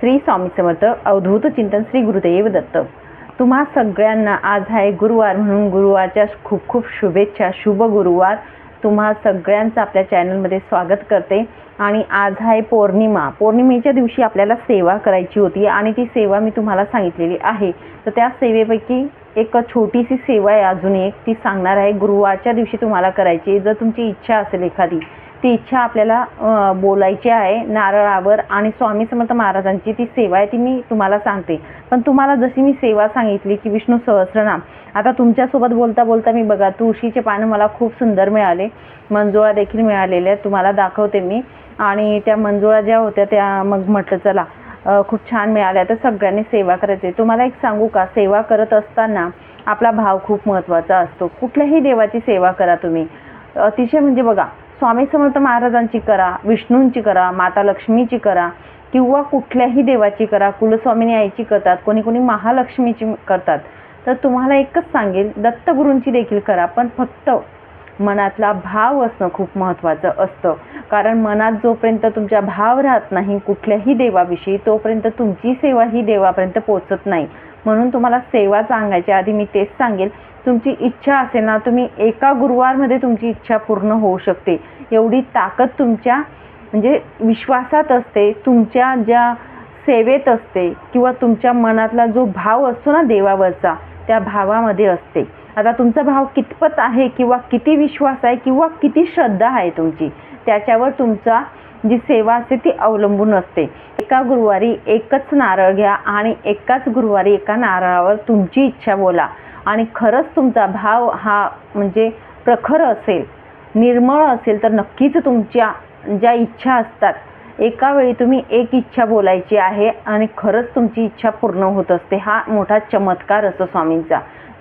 श्री स्वामी समर्थ अवधूत चिंतन श्री गुरुदेव दत्त. तुम्हा सगळ्यांना आज आहे गुरुवार म्हणून गुरुवारच्या खूप खूप शुभेच्छा शुभ गुरुवार. तुम्हा सगळ्यांचं आपल्या चॅनलमध्ये स्वागत करते. आणि आज आहे पौर्णिमा. पौर्णिमेच्या दिवशी आपल्याला सेवा करायची होती आणि ती सेवा मी तुम्हाला सांगितलेली आहे. तर त्या सेवेपैकी एक छोटीशी सेवा आहे अजून एक. ती सांगणार आहे गुरुवारच्या दिवशी तुम्हाला करायची जर तुमची इच्छा असेल एखादी ती इच्छा आपल्याला बोलायची आहे नारळावर आणि स्वामी समर्थ महाराजांची ती सेवा आहे ती मी तुम्हाला सांगते. पण तुम्हाला जशी मी सेवा सांगितली की विष्णू सहस्रनाम आता तुमच्यासोबत बोलता बोलता मी बघा तुळशीचे पानं मला खूप सुंदर मिळाले. मंजुळा देखील मिळालेल्या आहेत तुम्हाला दाखवते मी. आणि त्या मंजुळा ज्या होत्या त्या मग म्हटलं चला खूप छान मिळाल्या. तर सगळ्यांनी सेवा करायची. तुम्हाला एक सांगू का सेवा करत असताना आपला भाव खूप महत्त्वाचा असतो. कुठल्याही देवाची सेवा करा तुम्ही. अतिशय म्हणजे बघा स्वामी समर्थ महाराजांची करा विष्णूंची करा माता लक्ष्मीची करा किंवा कुठल्याही देवाची करा कुलस्वामिनी आईची करतात कोणी कोणी महालक्ष्मीची करतात. तर तुम्हाला एकच सांगेल दत्तगुरूंची देखील करा पण फक्त मनातला भाव असणं खूप महत्त्वाचं असतं. कारण मनात जोपर्यंत तुमच्या भाव राहत नाही कुठल्याही देवाविषयी तोपर्यंत तुमची सेवा ही देवापर्यंत पोचत नाही. म्हणून तुम्हाला सेवा सांगायच्या आधी मी तेच सांगेल. तुमची इच्छा असेल ना तुम्ही एका गुरुवारमध्ये तुमची इच्छा पूर्ण होऊ शकते. एवढी ताकद तुमच्या म्हणजे विश्वासात असते तुमच्या ज्या सेवेत असते किंवा तुमच्या मनातला जो भाव असतो ना देवावरचा त्या भावामध्ये असते. आता तुमचा भाव कितपत आहे किंवा किती विश्वास आहे किंवा किती श्रद्धा आहे तुमची त्याच्यावर तुमचा जी सेवा असते ती अवलंबून असते. एका गुरुवारी एकच नारळ घ्या आणि एकाच गुरुवारी एका नारळावर तुमची इच्छा बोला. आणि खरंच तुमचा भाव हा म्हणजे प्रखर असेल निर्मळ असेल तर नक्कीच तुमच्या ज्या इच्छा असतात एका वेळी तुम्ही एक इच्छा बोलायची आहे आणि खरंच तुमची इच्छा पूर्ण होत असते. हा मोठा चमत्कार असतो स्वामींचा.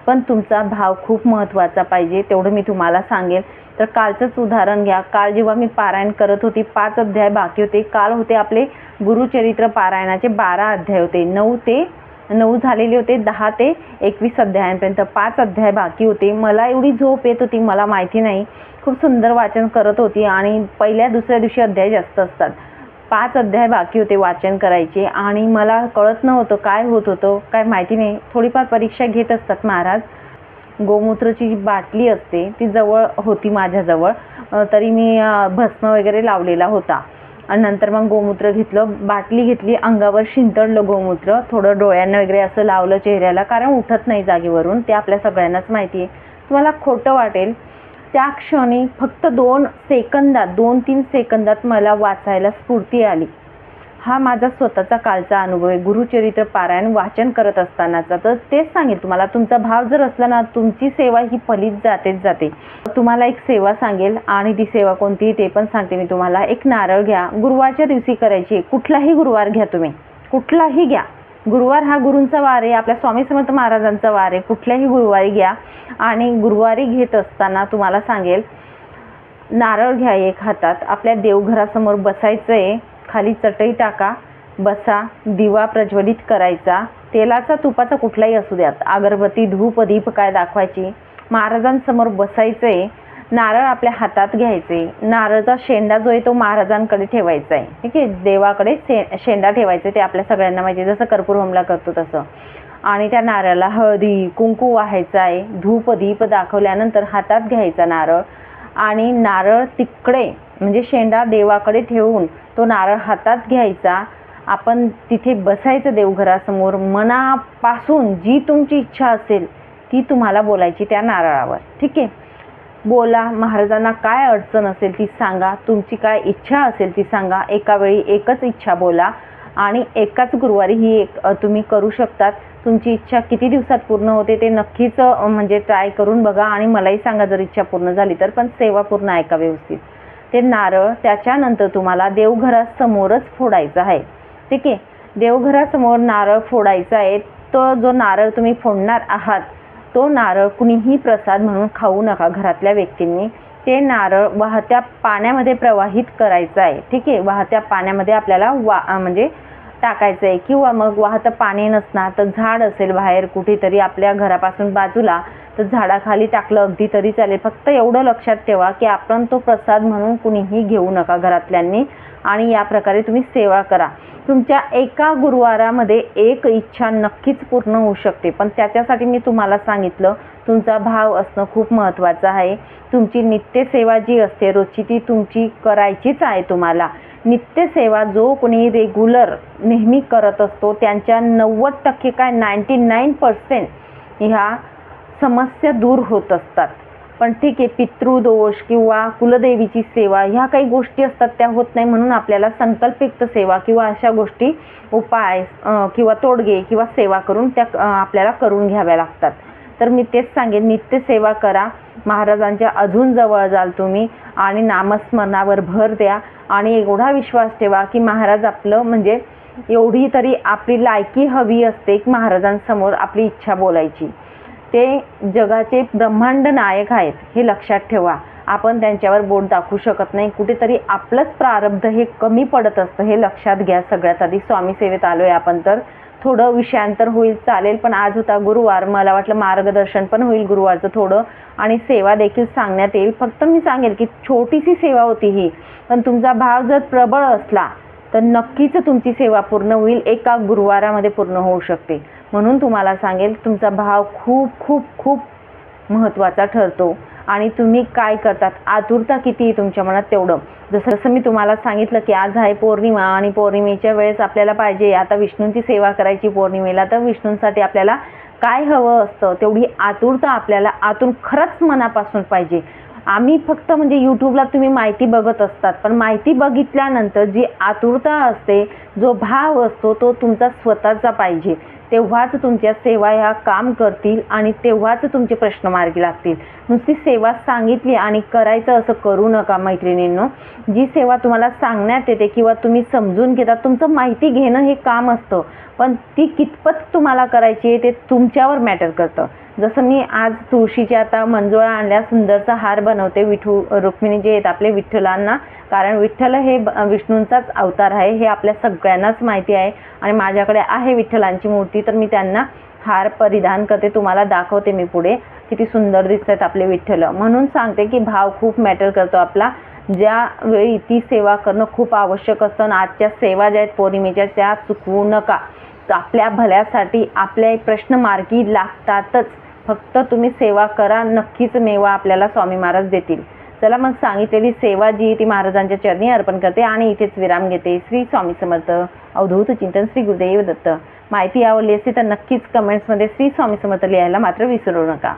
पण तुमचा भाव खूप महत्त्वाचा पाहिजे तेवढं मी तुम्हाला सांगेन तर कालचंच उदाहरण घ्या. काल जेव्हा मी पारायण करत होती पाच अध्याय बाकी होते. काल होते आपले गुरुचरित्र पारायणाचे बारा अध्याय होते. नऊ ते नऊ झालेले होते दहा ते एकवीस अध्यायांपर्यंत पाच अध्याय बाकी होते. मला एवढी झोप येत होती मला माहिती नाही. खूप सुंदर वाचन करत होती आणि पहिल्या दुसऱ्या दिवशी अध्याय जास्त असतात. पाच अध्याय बाकी होते वाचन करायचे आणि मला कळत नव्हतं काय होत होतं. काय माहिती नाही. थोडीफार परीक्षा घेत असतात महाराज. गोमूत्राची जी बाटली असते. ती जवळ होती माझ्याजवळ. तरी मी भस्म वगैरे लावलेला होता. आणि नंतर मग गोमूत्र घेतलं. बाटली घेतली. अंगावर शिंतडलं गोमूत्र. थोडं डोळ्यांना वगैरे असं लावलं चेहऱ्याला. कारण उठत नाही जागेवरून. ते आपल्या सगळ्यांनाच माहिती आहे. तुम्हाला खोटं वाटेल. त्या क्षणी फक्त दोन सेकंदात दोन तीन सेकंदात मला वाचायला स्फूर्ती आली. हा माझा स्वतःचा कालचा अनुभव आहे. गुरुचरित्र पारायण वाचन करत असतानाचा. तर तेच सांगेल तुम्हाला. तुमचा भाव जर असला ना तुमची सेवा ही फलित जातेच जाते. तुम्हाला एक सेवा सांगेल आणि ती सेवा कोणती ते पण सांगते मी तुम्हाला. एक नारळ घ्या. गुरुवारच्या दिवशी करायची कुठलाही गुरुवार घ्या तुम्ही. कुठलाही घ्या. गुरुवार हा गुरूंचा वार आहे आपल्या स्वामी समर्थ महाराजांचा वार आहे. कुठल्याही गुरुवारी घ्या आणि गुरुवारी घेत असताना तुम्हाला सांगेल नारळ घ्या एक हातात आपल्या देवघरासमोर बसायचं आहे खाली चटई टाका बसा दिवा प्रज्वलित करायचा तेलाचा तुपाचा कुठलाही असू द्यात अगरबत्ती धूप दीप काय दाखवायची महाराजांसमोर बसायचं आहे नारळ आपल्या हातात घ्यायचे. नारळाचा शेंडा जो आहे तो महाराजांकडे ठेवायचा आहे ठीक आहे? देवाकडे शे शेंडा ठेवायचा ते आपल्या सगळ्यांना माहिती आहे जसं कर्पूर हमला करतो तसं. आणि त्या नारळाला हळदी कुंकू व्हायचा आहे धूप दीप दाखवल्यानंतर हातात घ्यायचा नारळ. आणि नारळ तिकडे म्हणजे शेंडा देवाकडे ठेवून तो नारळ हातात घ्यायचा. आपण तिथे बसायचं देवघरासमोर. मनापासून जी तुमची इच्छा असेल ती तुम्हाला बोलायची त्या नारळावर. ठीक आहे? बोला महाराजांना काय अडचण असेल ती सांगा तुमची काय इच्छा असेल ती सांगा एका वेळी एकच इच्छा बोला आणि एकाच गुरुवारी ही एक तुम्ही करू शकतात. तुमची इच्छा किती दिवसात पूर्ण होते ते नक्कीच म्हणजे ट्राय करून बघा आणि मलाही सांगा जर इच्छा पूर्ण झाली तर पण सेवा पूर्ण ऐका व्यवस्थित. ते नारळ त्याच्यानंतर तुम्हाला देवघरासमोरच फोडायचं आहे. ठीक आहे? देवघरासमोर नारळ फोडायचा आहे. तो जो नारळ तुम्ही फोडणार आहात तो नारळ कुणीही प्रसाद म्हणून खाऊ नका घरातल्या व्यक्तींनी. ते नारळ वाहत्या पाण्यामध्ये प्रवाहित करायचं आहे. ठीक आहे? वाहत्या पाण्यामध्ये आपल्याला वा म्हणजे टाकायचं आहे किंवा मग वाहतं पाणी नसणार तर झाड असेल बाहेर कुठेतरी आपल्या घरापासून बाजूला तर झाडाखाली टाकलं अगदी तरी चालेल. फक्त एवढं लक्षात ठेवा की आपण तो प्रसाद म्हणून कुणीही घेऊ नका घरातल्यांनी. आणि या प्रकारे तुम्ही सेवा करा. तुमच्या एका गुरुवारामध्ये एक इच्छा नक्कीच पूर्ण होऊ शकते. पण त्याच्यासाठी मी तुम्हाला सांगितलं तुमचा भाव असणं खूप महत्त्वाचं आहे. तुमची नित्यसेवा जी असते रोजची ती तुमची करायचीच आहे तुम्हाला. नित्यसेवा जो कोणी रेग्युलर नेहमी करत असतो त्यांच्या नव्वद टक्के काय नाईंटी नाईन पर्सेंट ह्या समस्या दूर होत असतात. पण ठीक आहे पितृदोष किंवा कुलदेवीची सेवा ह्या काही गोष्टी असतात त्या होत नाही म्हणून आपल्याला संकल्पयुक्त सेवा किंवा अशा गोष्टी उपाय किंवा तोडगे किंवा सेवा करून त्या आपल्याला करून घ्याव्या लागतात. तर मी तेच सांगेन नित्यसेवा करा. महाराजांच्या अजून जवळ जाल तुम्ही आणि नामस्मरणावर भर द्या. आणि एवढा विश्वास ठेवा की महाराज आपलं म्हणजे एवढी तरी आपली लायकी हवी असते की महाराजांसमोर आपली इच्छा बोलायची. ते जगाचे ब्रह्मांड नायक आहेत हे लक्षात ठेवा. आपण त्यांच्यावर बोट दाखवू शकत नाही. कुठेतरी आपलंच प्रारब्ध हे कमी पडत असतं हे लक्षात घ्या. सगळ्यात आधी स्वामी सेवेत आलो आहे आपण तर. थोडं विषयांतर होईल चालेल पण आज होता गुरुवार. मला वाटलं मार्गदर्शन पण होईल गुरुवारचं थोडं. आणि सेवा देखील सांगण्यात येईल. फक्त मी सांगेल की छोटीशी सेवा होती ही. पण तुमचा भाव जर प्रबळ असला तर नक्कीच तुमची सेवा पूर्ण होईल. एका गुरुवारामध्ये पूर्ण होऊ शकते. म्हणून तुम्हाला सांगेल तुमचा भाव खूप खूप खूप महत्त्वाचा ठरतो. आणि तुम्ही काय करतात? आतुरता किती आहे तुमच्या मनात तेवढं? जसं जसं मी तुम्हाला सांगितलं की आज आहे पौर्णिमा आणि पौर्णिमेच्या वेळेस आपल्याला पाहिजे आता विष्णूंची सेवा करायची पौर्णिमेला तर विष्णूंसाठी आपल्याला काय हवं असतं? तेवढी आतुरता आपल्याला आतून खरंच मनापासून पाहिजे. आम्ही फक्त म्हणजे यूट्यूबला तुम्ही माहिती बघत असतात पण माहिती बघितल्यानंतर जी आतुरता असते जो भाव असतो तो तुमचा स्वतःचा पाहिजे. तेव्हाच तुमच्या सेवा ह्या काम करतील आणि तेव्हाच तुमचे प्रश्न मार्गी लागतील. नुसती सेवा सांगितली आणि करायचं असं करू नका मैत्रिणींनो. जी सेवा तुम्हाला सांगण्यात येते किंवा तुम्ही समजून घेता तुमचं माहिती घेणं हे काम असतं. पण ती कितपत तुम्हाला करायची आहे ते तुमच्यावर मॅटर करतं. जसं मी आज तुळशीचे आता मंजुळा आणल्या सुंदरचा हार बनवते विठू रुक्मिणी जे आहेत आपले विठ्ठलांना. कारण विठ्ठल हे ब- विष्णूंचाच अवतार आहे हे आपल्या सगळ्यांनाच माहिती आहे. आणि माझ्याकडे आहे विठ्ठलांची मूर्ती तर मी त्यांना हार परिधान करते. तुम्हाला दाखवते मी पुढे किती सुंदर दिसतात आपले विठ्ठल. म्हणून सांगते की भाव खूप मॅटर करतो आपला. ज्या वेळी ती सेवा करणं खूप आवश्यक असतं आणि आजच्या सेवा ज्या आहेत पौर्णिमेच्या त्या चुकवू नका. आपल्या भल्यासाठी आपले प्रश्न मार्गी लागतातच. फक्त तुम्ही सेवा करा नक्कीच मेवा आपल्याला स्वामी महाराज देतील. चला मग सांगितलेली सेवा जी ती महाराजांच्या चरणी अर्पण करते आणि इथेच विराम घेते. श्री स्वामी समर्थ अवधूत चिंतन श्री गुरुदेव दत्त. माहिती आवडली असेल तर नक्कीच कमेंट्समध्ये श्री स्वामी समर्थ लिहायला मात्र विसरू नका.